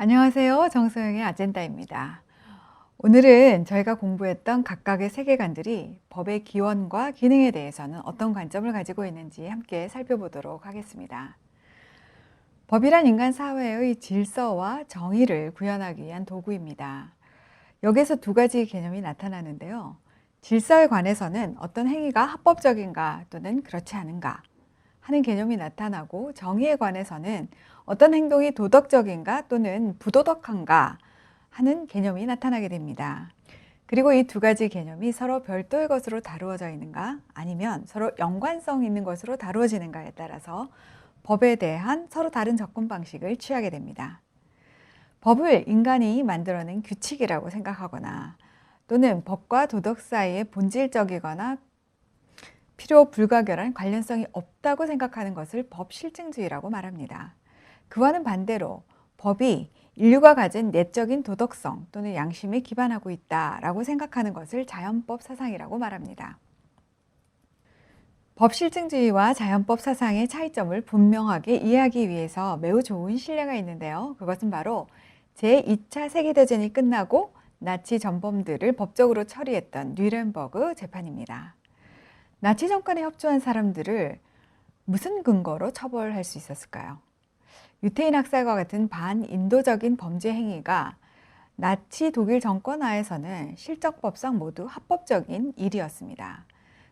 안녕하세요. 정소영의 아젠다입니다. 오늘은 저희가 공부했던 각각의 세계관들이 법의 기원과 기능에 대해서는 어떤 관점을 가지고 있는지 함께 살펴보도록 하겠습니다. 법이란 인간 사회의 질서와 정의를 구현하기 위한 도구입니다. 여기서 두 가지 개념이 나타나는데요. 질서에 관해서는 어떤 행위가 합법적인가 또는 그렇지 않은가 하는 개념이 나타나고 정의에 관해서는 어떤 행동이 도덕적인가 또는 부도덕한가 하는 개념이 나타나게 됩니다. 그리고 이 두 가지 개념이 서로 별도의 것으로 다루어져 있는가 아니면 서로 연관성 있는 것으로 다루어지는가에 따라서 법에 대한 서로 다른 접근 방식을 취하게 됩니다. 법을 인간이 만들어낸 규칙이라고 생각하거나 또는 법과 도덕 사이에 본질적이거나 필요 불가결한 관련성이 없다고 생각하는 것을 법 실증주의라고 말합니다. 그와는 반대로 법이 인류가 가진 내적인 도덕성 또는 양심에 기반하고 있다라고 생각하는 것을 자연법 사상이라고 말합니다. 법 실증주의와 자연법 사상의 차이점을 분명하게 이해하기 위해서 매우 좋은 신뢰가 있는데요. 그것은 바로 제2차 세계대전이 끝나고 나치 전범들을 법적으로 처리했던 뉘렌버그 재판입니다. 나치 정권에 협조한 사람들을 무슨 근거로 처벌할 수 있었을까요? 유태인 학살과 같은 반인도적인 범죄 행위가 나치 독일 정권 하에서는 실적법상 모두 합법적인 일이었습니다.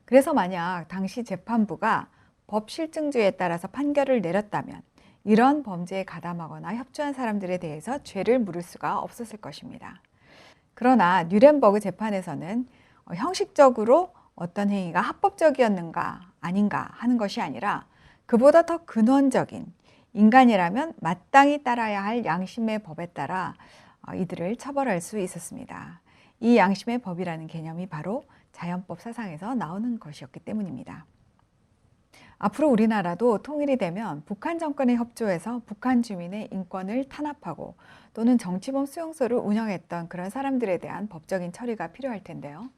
그래서 만약 당시 재판부가 법 실증주의에 따라서 판결을 내렸다면 이런 범죄에 가담하거나 협조한 사람들에 대해서 죄를 물을 수가 없었을 것입니다. 그러나 뉴렌버그 재판에서는 형식적으로 어떤 행위가 합법적이었는가 아닌가 하는 것이 아니라 그보다 더 근원적인 인간이라면 마땅히 따라야 할 양심의 법에 따라 어, 이들을 처벌할 수 있었습니다. 이 양심의 법이라는 개념이 바로 자연법 사상에서 나오는 것이었기 때문입니다. 앞으로 우리나라도 통일이 되면 북한 정권에 협조해서 북한 주민의 인권을 탄압하고 또는 정치범 수용소를 운영했던 그런 사람들에 대한 법적인 처리가 필요할 텐데요.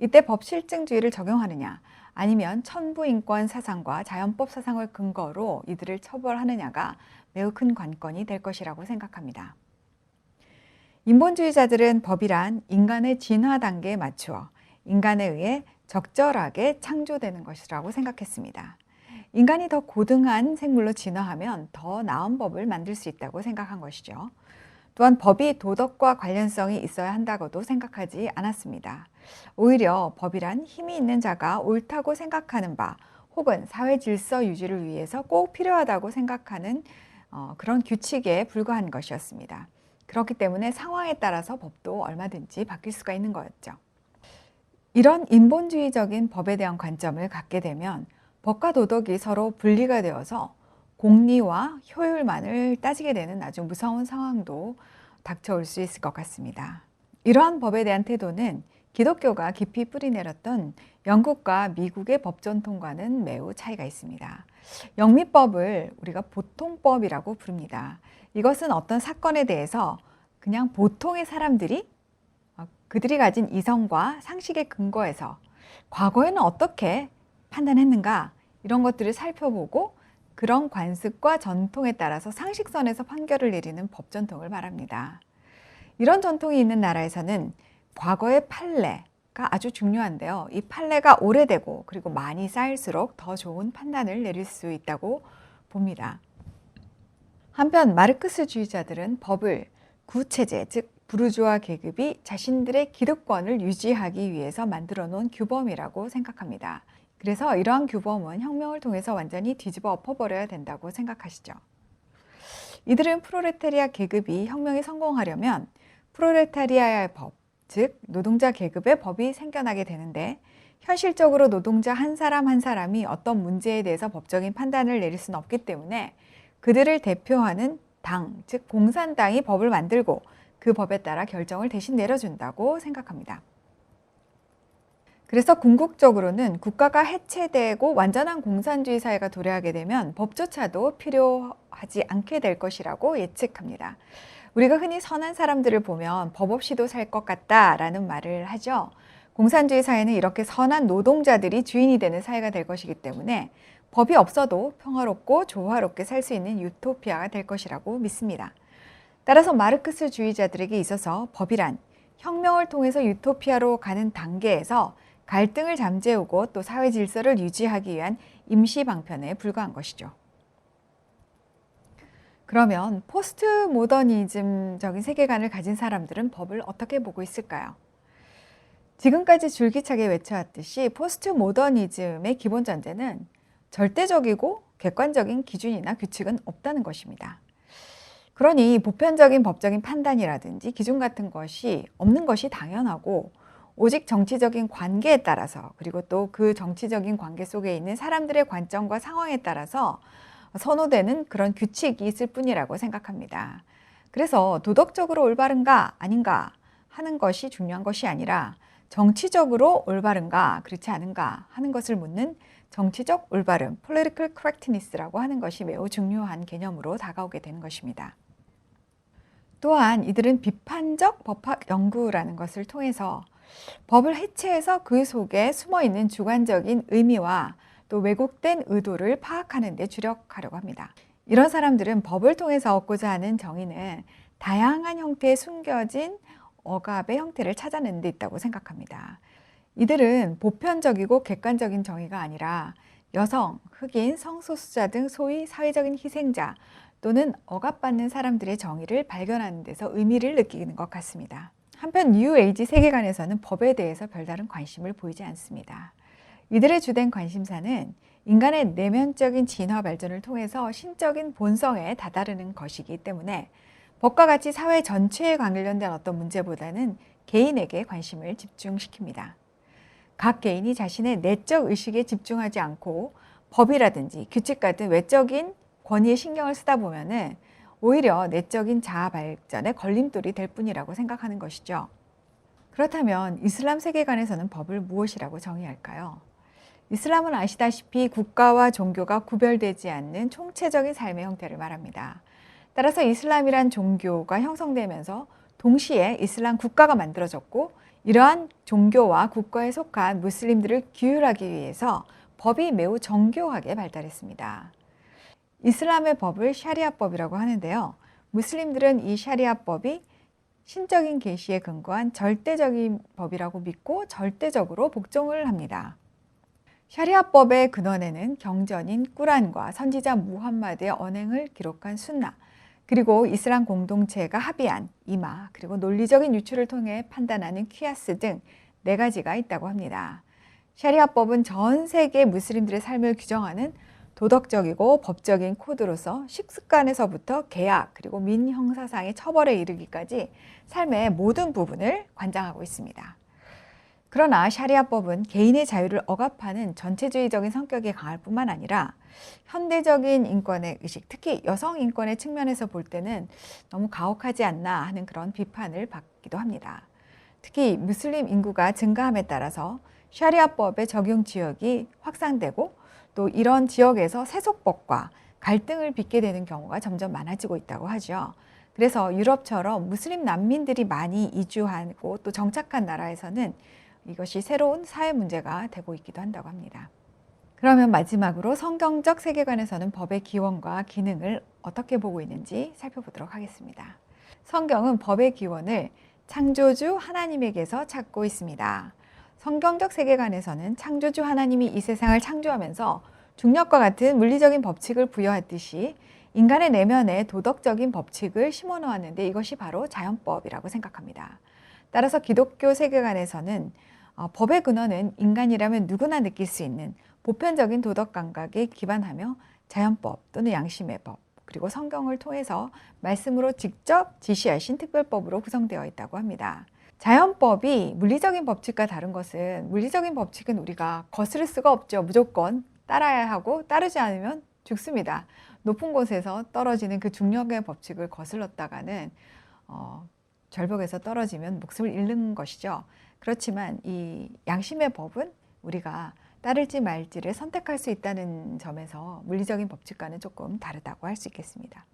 이때 법 실증주의를 적용하느냐 아니면 천부인권 사상과 자연법 사상을 근거로 이들을 처벌하느냐가 매우 큰 관건이 될 것이라고 생각합니다. 인본주의자들은 법이란 인간의 진화 단계에 맞추어 인간에 의해 적절하게 창조되는 것이라고 생각했습니다. 인간이 더 고등한 생물로 진화하면 더 나은 법을 만들 수 있다고 생각한 것이죠. 또한 법이 도덕과 관련성이 있어야 한다고도 생각하지 않았습니다. 오히려 법이란 힘이 있는 자가 옳다고 생각하는 바 혹은 사회 질서 유지를 위해서 꼭 필요하다고 생각하는 어, 그런 규칙에 불과한 것이었습니다. 그렇기 때문에 상황에 따라서 법도 얼마든지 바뀔 수가 있는 거였죠. 이런 인본주의적인 법에 대한 관점을 갖게 되면 법과 도덕이 서로 분리가 되어서 공리와 효율만을 따지게 되는 아주 무서운 상황도 닥쳐올 수 있을 것 같습니다. 이러한 법에 대한 태도는 기독교가 깊이 뿌리내렸던 영국과 미국의 법 전통과는 매우 차이가 있습니다. 영미법을 우리가 보통법이라고 부릅니다. 이것은 어떤 사건에 대해서 그냥 보통의 사람들이 어, 그들이 가진 이성과 상식의 근거에서 과거에는 어떻게 판단했는가 이런 것들을 살펴보고 그런 관습과 전통에 따라서 상식선에서 판결을 내리는 법 전통을 말합니다. 이런 전통이 있는 나라에서는 과거의 판례가 아주 중요한데요. 이 판례가 오래되고 그리고 많이 쌓일수록 더 좋은 판단을 내릴 수 있다고 봅니다. 한편 마르크스주의자들은 법을 구체제, 즉 부르주아 계급이 자신들의 기득권을 유지하기 위해서 만들어 놓은 규범이라고 생각합니다. 그래서 이러한 규범은 혁명을 통해서 완전히 뒤집어 엎어버려야 된다고 생각하시죠. 이들은 프로레타리아 계급이 혁명에 성공하려면 프로레타리아의 법, 즉 노동자 계급의 법이 생겨나게 되는데 현실적으로 노동자 한 사람 한 사람이 어떤 문제에 대해서 법적인 판단을 내릴 수는 없기 때문에 그들을 대표하는 당, 즉 공산당이 법을 만들고 그 법에 따라 결정을 대신 내려준다고 생각합니다. 그래서 궁극적으로는 국가가 해체되고 완전한 공산주의 사회가 도래하게 되면 법조차도 필요하지 않게 될 것이라고 예측합니다. 우리가 흔히 선한 사람들을 보면 법 없이도 살 것 같다라는 말을 하죠. 공산주의 사회는 이렇게 선한 노동자들이 주인이 되는 사회가 될 것이기 때문에 법이 없어도 평화롭고 조화롭게 살 수 있는 유토피아가 될 것이라고 믿습니다. 따라서 마르크스 주의자들에게 있어서 법이란 혁명을 통해서 유토피아로 가는 단계에서 갈등을 잠재우고 또 사회 질서를 유지하기 위한 임시 방편에 불과한 것이죠. 그러면 포스트 모더니즘적인 세계관을 가진 사람들은 법을 어떻게 보고 있을까요? 지금까지 줄기차게 외쳐왔듯이 포스트 모더니즘의 기본 전제는 절대적이고 객관적인 기준이나 규칙은 없다는 것입니다. 그러니 보편적인 법적인 판단이라든지 기준 같은 것이 없는 것이 당연하고 오직 정치적인 관계에 따라서 그리고 또 그 정치적인 관계 속에 있는 사람들의 관점과 상황에 따라서 선호되는 그런 규칙이 있을 뿐이라고 생각합니다. 그래서 도덕적으로 올바른가 아닌가 하는 것이 중요한 것이 아니라 정치적으로 올바른가 그렇지 않은가 하는 것을 묻는 정치적 올바름, political correctness라고 하는 것이 매우 중요한 개념으로 다가오게 되는 것입니다. 또한 이들은 비판적 법학 연구라는 것을 통해서 법을 해체해서 그 속에 숨어 있는 주관적인 의미와 또 왜곡된 의도를 파악하는 데 주력하려고 합니다. 이런 사람들은 법을 통해서 얻고자 하는 정의는 다양한 형태의 숨겨진 억압의 형태를 찾아내는 데 있다고 생각합니다. 이들은 보편적이고 객관적인 정의가 아니라 여성, 흑인, 성소수자 등 소위 사회적인 희생자 또는 억압받는 사람들의 정의를 발견하는 데서 의미를 느끼는 것 같습니다. 한편 뉴 에이지 세계관에서는 법에 대해서 별다른 관심을 보이지 않습니다. 이들의 주된 관심사는 인간의 내면적인 진화 발전을 통해서 신적인 본성에 다다르는 것이기 때문에 법과 같이 사회 전체에 관련된 어떤 문제보다는 개인에게 관심을 집중시킵니다. 각 개인이 자신의 내적 의식에 집중하지 않고 법이라든지 규칙 같은 외적인 권위에 신경을 쓰다 보면은 오히려 내적인 자아 발전에 걸림돌이 될 뿐이라고 생각하는 것이죠. 그렇다면 이슬람 세계관에서는 법을 무엇이라고 정의할까요? 이슬람은 아시다시피 국가와 종교가 구별되지 않는 총체적인 삶의 형태를 말합니다. 따라서 이슬람이란 종교가 형성되면서 동시에 이슬람 국가가 만들어졌고 이러한 종교와 국가에 속한 무슬림들을 규율하기 위해서 법이 매우 정교하게 발달했습니다. 이슬람의 법을 샤리아법이라고 하는데요. 무슬림들은 이 샤리아법이 신적인 계시에 근거한 절대적인 법이라고 믿고 절대적으로 복종을 합니다. 샤리아법의 근원에는 경전인 꾸란과 선지자 무함마드의 언행을 기록한 순나, 그리고 이슬람 공동체가 합의한 이마, 그리고 논리적인 유추를 통해 판단하는 퀴아스 등 네 가지가 있다고 합니다. 샤리아법은 전 세계 무슬림들의 삶을 규정하는 도덕적이고 법적인 코드로서 식습관에서부터 계약 그리고 민형사상의 처벌에 이르기까지 삶의 모든 부분을 관장하고 있습니다. 그러나 샤리아법은 개인의 자유를 억압하는 전체주의적인 성격이 강할 뿐만 아니라 현대적인 인권의 의식, 특히 여성 인권의 측면에서 볼 때는 너무 가혹하지 않나 하는 그런 비판을 받기도 합니다. 특히 무슬림 인구가 증가함에 따라서 샤리아법의 적용 지역이 확산되고 또 이런 지역에서 세속법과 갈등을 빚게 되는 경우가 점점 많아지고 있다고 하죠. 그래서 유럽처럼 무슬림 난민들이 많이 이주하고 또 정착한 나라에서는 이것이 새로운 사회 문제가 되고 있기도 한다고 합니다. 그러면 마지막으로 성경적 세계관에서는 법의 기원과 기능을 어떻게 보고 있는지 살펴보도록 하겠습니다. 성경은 법의 기원을 창조주 하나님에게서 찾고 있습니다. 성경적 세계관에서는 창조주 하나님이 이 세상을 창조하면서 중력과 같은 물리적인 법칙을 부여했듯이 인간의 내면에 도덕적인 법칙을 심어 놓았는데 이것이 바로 자연법이라고 생각합니다. 따라서 기독교 세계관에서는 어, 법의 근원은 인간이라면 누구나 느낄 수 있는 보편적인 도덕 감각에 기반하며 자연법 또는 양심의 법 그리고 성경을 통해서 말씀으로 직접 지시하신 특별법으로 구성되어 있다고 합니다. 자연법이 물리적인 법칙과 다른 것은 물리적인 법칙은 우리가 거스를 수가 없죠. 무조건 따라야 하고 따르지 않으면 죽습니다. 높은 곳에서 떨어지는 그 중력의 법칙을 거슬렀다가는 어, 절벽에서 떨어지면 목숨을 잃는 것이죠. 그렇지만 이 양심의 법은 우리가 따를지 말지를 선택할 수 있다는 점에서 물리적인 법칙과는 조금 다르다고 할 수 있겠습니다.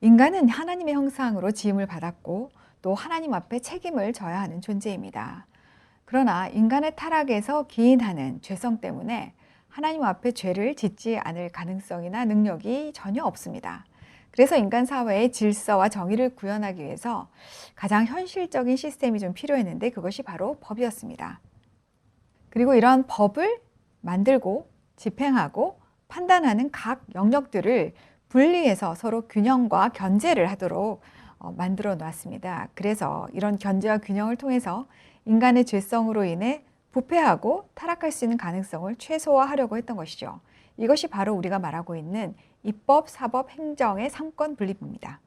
인간은 하나님의 형상으로 지음을 받았고 또 하나님 앞에 책임을 져야 하는 존재입니다. 그러나 인간의 타락에서 기인하는 죄성 때문에 하나님 앞에 죄를 짓지 않을 가능성이나 능력이 전혀 없습니다. 그래서 인간 사회의 질서와 정의를 구현하기 위해서 가장 현실적인 시스템이 좀 필요했는데 그것이 바로 법이었습니다. 그리고 이러한 법을 만들고 집행하고 판단하는 각 영역들을 분리해서 서로 균형과 견제를 하도록 어, 만들어 놨습니다. 그래서 이런 견제와 균형을 통해서 인간의 죄성으로 인해 부패하고 타락할 수 있는 가능성을 최소화하려고 했던 것이죠. 이것이 바로 우리가 말하고 있는 입법, 사법, 행정의 삼권 분립입니다.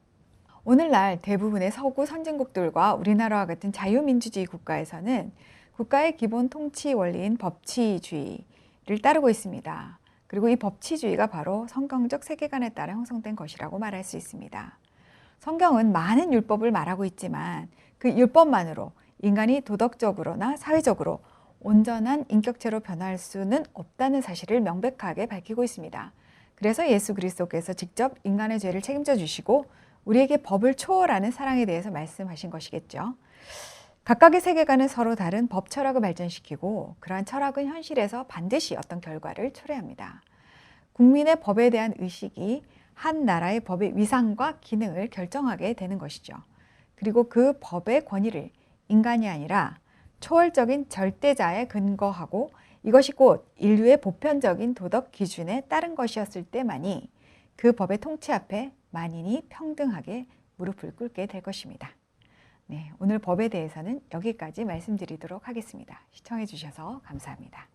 오늘날 대부분의 서구 선진국들과 우리나라와 같은 자유민주주의 국가에서는 국가의 기본 통치 원리인 법치주의를 따르고 있습니다. 그리고 이 법치주의가 바로 성경적 세계관에 따라 형성된 것이라고 말할 수 있습니다. 성경은 많은 율법을 말하고 있지만 그 율법만으로 인간이 도덕적으로나 사회적으로 온전한 인격체로 변할 수는 없다는 사실을 명백하게 밝히고 있습니다. 그래서 예수 그리스도께서 직접 인간의 죄를 책임져 주시고 우리에게 법을 초월하는 사랑에 대해서 말씀하신 것이겠죠. 각각의 세계관은 서로 다른 법 철학을 발전시키고 그러한 철학은 현실에서 반드시 어떤 결과를 초래합니다. 국민의 법에 대한 의식이 한 나라의 법의 위상과 기능을 결정하게 되는 것이죠. 그리고 그 법의 권위를 인간이 아니라 초월적인 절대자에 근거하고 이것이 곧 인류의 보편적인 도덕 기준에 따른 것이었을 때만이 그 법의 통치 앞에 만인이 평등하게 무릎을 꿇게 될 것입니다. 네, 오늘 법에 대해서는 여기까지 말씀드리도록 하겠습니다. 시청해 주셔서 감사합니다.